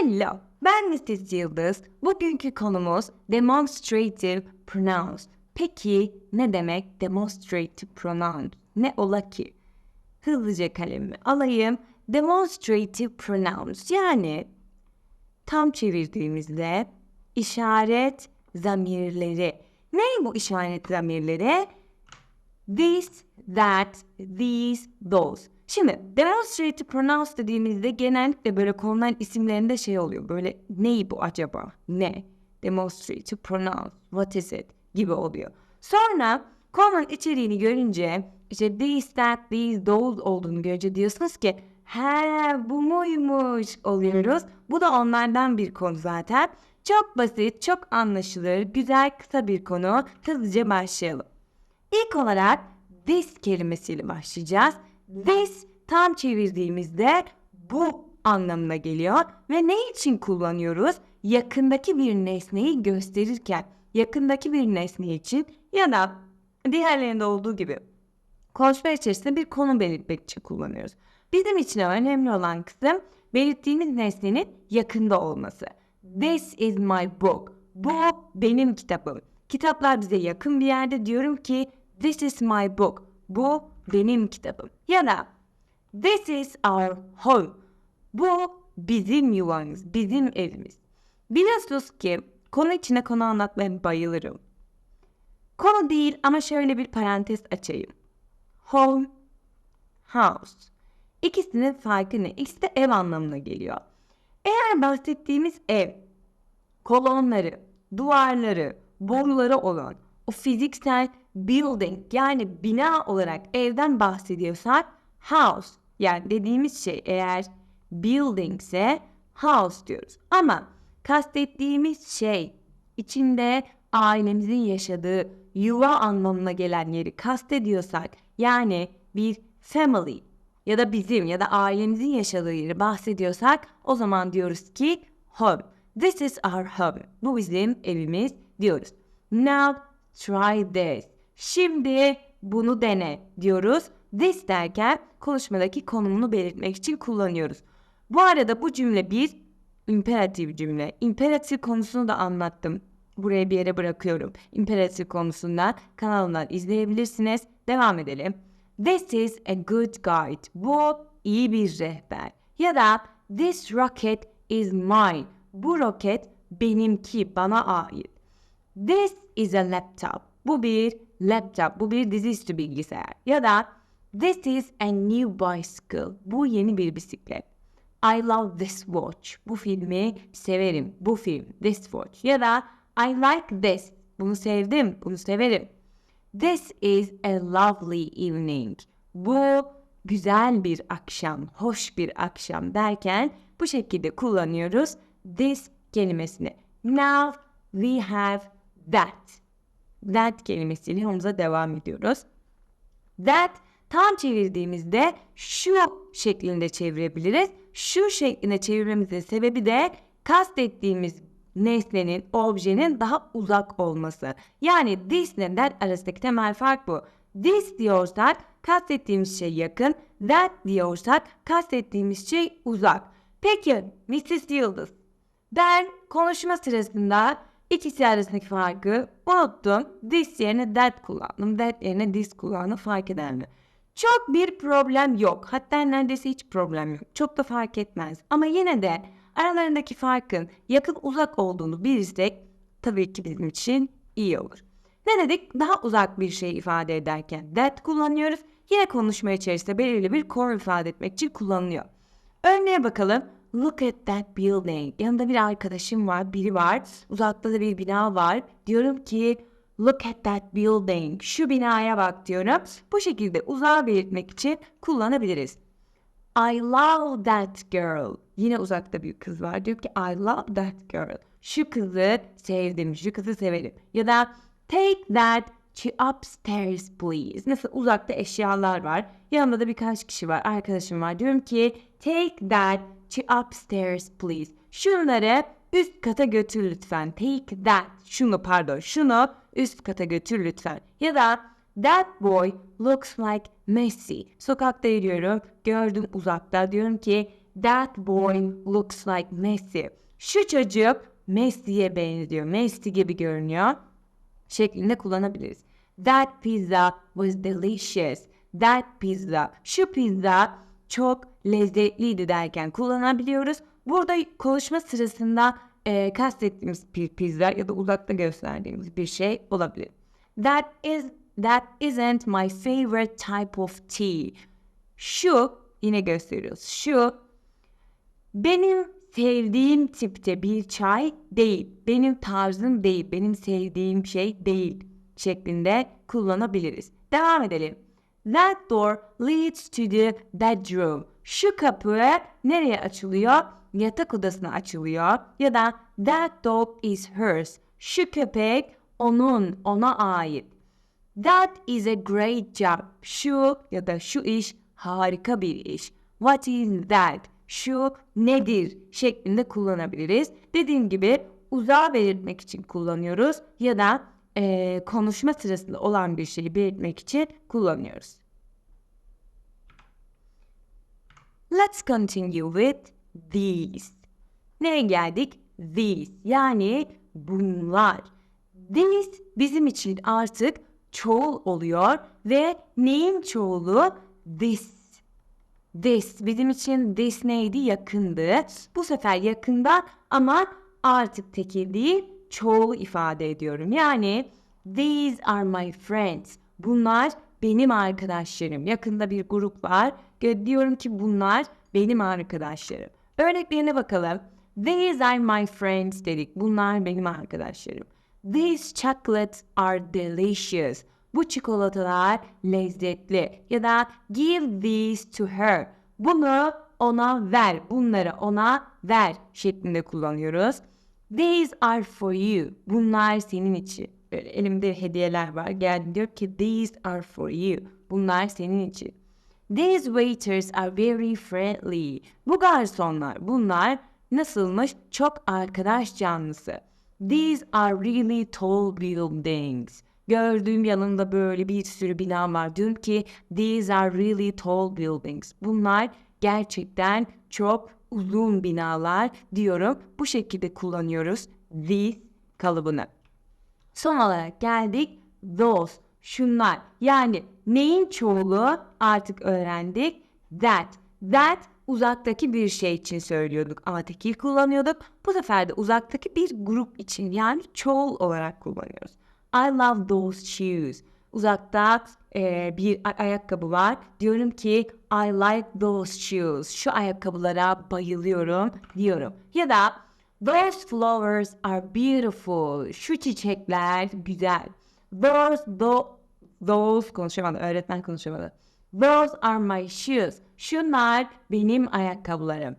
Hello, ben Mrs. Yıldız. Bugünkü konumuz demonstrative pronouns. Peki ne demek demonstrative pronouns? Ne ola ki? Hızlıca kalemimi alayım. Demonstrative pronouns yani tam çevirdiğimizde işaret zamirleri. Ne bu işaret zamirleri? This, that, these, those. Şimdi demonstrative pronouns dediğimizde genellikle böyle konulan isimlerinde şey oluyor. Böyle ney bu acaba? Ne? Demonstrative pronouns. What is it? Gibi oluyor. Sonra konunun içeriğini görünce işte this, that, these, those olduğunu görünce diyorsunuz ki he bu muymuş oluyoruz. Bu da onlardan bir konu zaten. Çok basit, çok anlaşılır, güzel, kısa bir konu. Hızlıca başlayalım. İlk olarak this kelimesiyle başlayacağız. This tam çevirdiğimizde bu anlamına geliyor ve ne için kullanıyoruz? Yakındaki bir nesneyi gösterirken, yakındaki bir nesne için ya da diğerlerinde olduğu gibi konuşma içerisinde bir konu belirtmek için kullanıyoruz. Bizim için önemli olan kısım belirttiğimiz nesnenin yakında olması. This is my book. Bu benim kitabım. Kitaplar bize yakın bir yerde diyorum ki this is my book. Bu benim kitabım. Ya da this is our home. Bu bizim yuvamız, bizim evimiz. Biliyorsunuz ki konu içine konu anlatmaya bayılırım. Konu değil ama şöyle bir parantez açayım. Home, house. İkisinin farkı ne? İkisi de ev anlamına geliyor. Eğer bahsettiğimiz ev, kolonları, duvarları, boruları olan o fiziksel building yani bina olarak evden bahsediyorsak house yani dediğimiz şey eğer building ise house diyoruz. Ama kastettiğimiz şey içinde ailemizin yaşadığı yuva anlamına gelen yeri kastediyorsak yani bir family ya da bizim ya da ailemizin yaşadığı yeri bahsediyorsak o zaman diyoruz ki home. This is our home. Bu bizim evimiz diyoruz. Now try this. Şimdi bunu dene diyoruz. This derken konuşmadaki konumunu belirtmek için kullanıyoruz. Bu arada bu cümle bir imperatif cümle. İmperatif konusunu da anlattım. Buraya bir yere bırakıyorum. İmperatif konusunda kanalından izleyebilirsiniz. Devam edelim. This is a good guide. Bu iyi bir rehber. Ya da this rocket is mine. Bu roket benimki, bana ait. This is a laptop. Bu bir laptop, bu bir dizüstü bilgisayar. Ya da this is a new bicycle. Bu yeni bir bisiklet. I love this watch. Bu filmi severim. Bu film, this watch. Ya da I like this. Bunu sevdim, bunu severim. This is a lovely evening. Bu güzel bir akşam, hoş bir akşam derken bu şekilde kullanıyoruz this kelimesini. Now we have that. That kelimesiyle yolumuza devam ediyoruz. That tam çevirdiğimizde şu şeklinde çevirebiliriz. Şu şeklinde çevirmemizin sebebi de kastettiğimiz nesnenin, objenin daha uzak olması. Yani this ile that arasındaki temel fark bu. This diyorsak kastettiğimiz şey yakın, that diyorsak kastettiğimiz şey uzak. Peki Mrs. Yıldız, ben konuşma sırasında ikisi arasındaki farkı unuttum. This yerine that kullandım, that yerine this kullandım fark eder mi? Çok bir problem yok. Hatta neredeyse hiç problem yok. Çok da fark etmez. Ama yine de aralarındaki farkın yakın uzak olduğunu bilirsek tabii ki bizim için iyi olur. Ne dedik? Daha uzak bir şey ifade ederken that kullanıyoruz. Yine konuşma içerisinde belirli bir konu ifade etmek için kullanılıyor. Örneğe bakalım. Look at that building. Yanında bir arkadaşım var, biri var. Uzakta da bir bina var. Diyorum ki look at that building. Şu binaya bak diyorum. Bu şekilde uzağı belirtmek için kullanabiliriz. I love that girl. Yine uzakta bir kız var. Diyor ki I love that girl. Şu kızı sevdim, şu kızı severim. Ya da take that to upstairs please. Nasıl uzakta eşyalar var. Yanımda da birkaç kişi var. Arkadaşım var. Diyorum ki take that to upstairs please. Şunları üst kata götür lütfen. Take that. Şunu pardon. Şunu üst kata götür lütfen. Ya da That boy looks like Messi. Sokakta yürüyorum. Gördüm uzakta. Diyorum ki that boy looks like Messi. Şu çocuk Messi'ye benziyor. Messi gibi görünüyor şeklinde kullanabiliriz. That pizza was delicious. That pizza. Şu pizza çok lezzetliydi derken kullanabiliyoruz. Burada konuşma sırasında e, kastettiğimiz bir pizza ya da uzakta gösterdiğimiz bir şey olabilir. That is that isn't my favorite type of tea. Şu yine gösteriyoruz. Şu benim sevdiğim tipte bir çay değil. Benim tarzım değil. Benim sevdiğim şey değil şeklinde kullanabiliriz. Devam edelim. That door leads to the bedroom. Şu kapı nereye açılıyor? Yatak odasına açılıyor. Ya da that dog is hers. Şu köpek onun, ona ait. That is a great job. Şu ya da şu iş harika bir iş. What is that? Şu nedir şeklinde kullanabiliriz. Dediğim gibi uzağa belirtmek için kullanıyoruz ya da e, konuşma sırasında olan bir şeyi belirtmek için kullanıyoruz. Let's continue with these. Nereye geldik? These yani bunlar. These bizim için artık çoğul oluyor ve neyin çoğulu? This. This bizim için this neydi? Yakındı. Bu sefer yakında ama artık tekil değil çoğul ifade ediyorum. Yani these are my friends. Bunlar benim arkadaşlarım. Yakında bir grup var. Diyorum ki bunlar benim arkadaşlarım. Örneklerine bakalım. These are my friends dedik. Bunlar benim arkadaşlarım. These chocolates are delicious. Bu çikolatalar lezzetli. Ya da give these to her. Bunu ona ver. Bunları ona ver şeklinde kullanıyoruz. These are for you. Bunlar senin için. Böyle elimde hediyeler var. Geldi diyor ki these are for you. Bunlar senin için. These waiters are very friendly. Bu garsonlar, bunlar nasılmış? Çok arkadaş canlısı. These are really tall buildings. Gördüğüm yanında böyle bir sürü bina var. Diyorum ki these are really tall buildings. Bunlar gerçekten çok uzun binalar diyorum. Bu şekilde kullanıyoruz these kalıbını. Son olarak geldik those, şunlar. Yani neyin çoğulu artık öğrendik. That, that uzaktaki bir şey için söylüyorduk. Ama tekil kullanıyorduk. Bu sefer de uzaktaki bir grup için yani çoğul olarak kullanıyoruz. I love those shoes. Uzakta e, bir ayakkabı var. Diyorum ki I like those shoes. Şu ayakkabılara bayılıyorum diyorum. Ya da Those flowers are beautiful. Şu çiçekler güzel. Those, those, those konuşamadı. Öğretmen konuşamadı. Those are my shoes. Şunlar benim ayakkabılarım.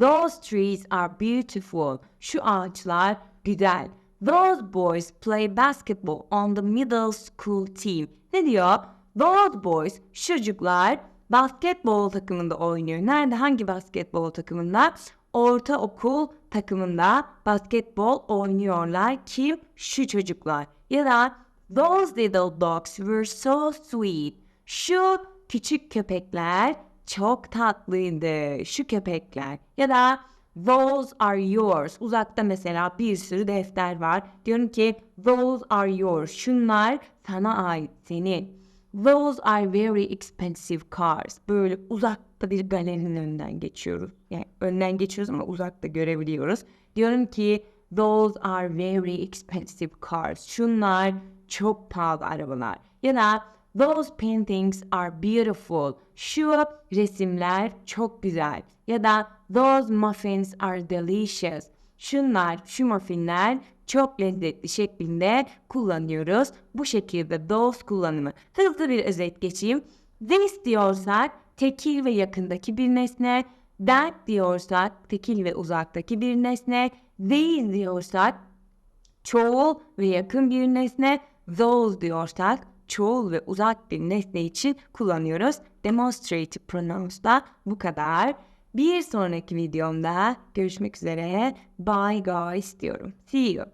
Those trees are beautiful. Şu ağaçlar güzel. Those boys play basketball on the middle school team. Ne diyor? Those boys, çocuklar basketbol takımında oynuyor. Nerede? Hangi basketbol takımında? Ortaokul takımında basketbol oynuyorlar. Kim? Şu çocuklar. Ya da Those little dogs were so sweet. Şu küçük köpekler çok tatlıydı. Şu köpekler. Ya da Those are yours. Uzakta mesela bir sürü defter var. Diyorum ki those are yours. Şunlar sana ait, senin. Those are very expensive cars. Böyle uzakta bir galerinin önünden geçiyoruz. Yani önden geçiyoruz ama uzakta görebiliyoruz. Diyorum ki those are very expensive cars. Şunlar çok pahalı arabalar. Ya da those paintings are beautiful. Şu resimler çok güzel. Ya da those muffins are delicious. Şunlar, şu muffinler çok lezzetli şeklinde kullanıyoruz. Bu şekilde those kullanımı. Hızlı bir özet geçeyim. This diyorsak tekil ve yakındaki bir nesne. That diyorsak tekil ve uzaktaki bir nesne. These diyorsak çoğul ve yakın bir nesne. Those diyorsak çoğul ve uzak bir nesne için kullanıyoruz. Demonstrative pronouns'da bu kadar. Bir sonraki videomda görüşmek üzere. Bye guys diyorum. See you.